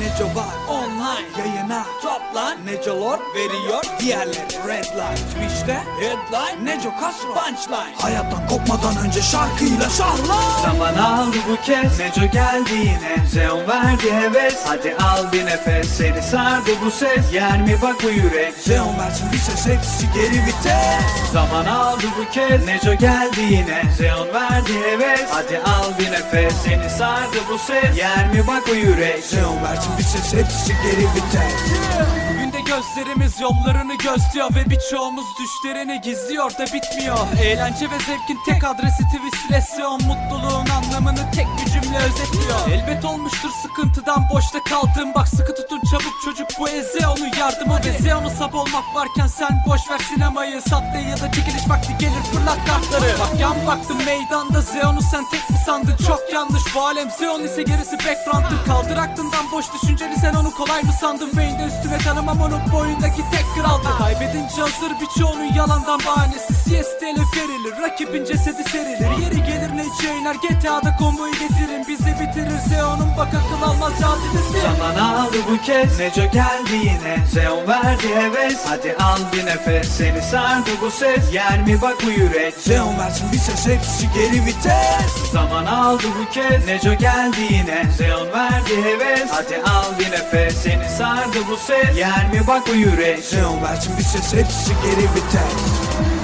Neco var online. Yayına. Toplan Necolor veriyor. Diğerleri redline Twitch'te. Headline Neco Castro punchline. Hayattan kopmadan önce şarkıyla şarlan Zaman aldı bu kez. Neco geldi yine Zeon verdi heves. Hadi al bir nefes Seni sardı bu ses. Yer mi bak bu yürek? Zeon versin bir ses hepsi geri vites. Zaman aldı bu kez. Neco geldi yine Zeon verdi heves. Hadi al bir nefes Seni sardı bu ses. Yer mi bak bu yürek? Zeon versin bir ses hepsi geri vites. de gözlerimiz yollarını gözlüyor Ve birçoğumuz düşlerini gizliyor da bitmiyor. Eğlence ve zevkin tek adresi Twistlesyon Mutluluğun anlamını tek bir cümle özetliyor. Elbet olmuştur sıkıntıdan boşta kaldığım. Bak sıkı tutun çabuk çocuk bu eze onu yardımı. Ve Zeon'u sap olmak varken sen boş ver sinemayı. Satte ya da çekiliş vakti gelir fırlat kartları. Bak yan baktım meydanda Zeon'u sen tek mi sandın? Çok yanlış Bu alem Zeon ise gerisi background'dır. Kaldır aklından boş düşünceni sen onu kolay mı sandın? Vayne'de üstüne tanımam boyundaki tek kraldır Kaybedince hazır birçoğunun yalandan bahanesi. CS'de verilir rakibin cesedi serilir. Yeri gelir ne iner GTA'da konvoyu getirin. Bizi bitirir Zeon'un bak akıl almaz bu kez. Neco geldi yine. Zeon verdi heves. Hadi al bir nefes. Seni sardı bu ses. Yer mi? Bak bu yürek. Zeon versin bir ses. Hepsi geri vites. Zaman aldı bu kez. Neco geldi yine. Zeon verdi heves. Hadi al bir nefes. Seni sardı bu ses. Yer mi? Bak bu yürek. Zeon versin bir ses. Hepsi geri vites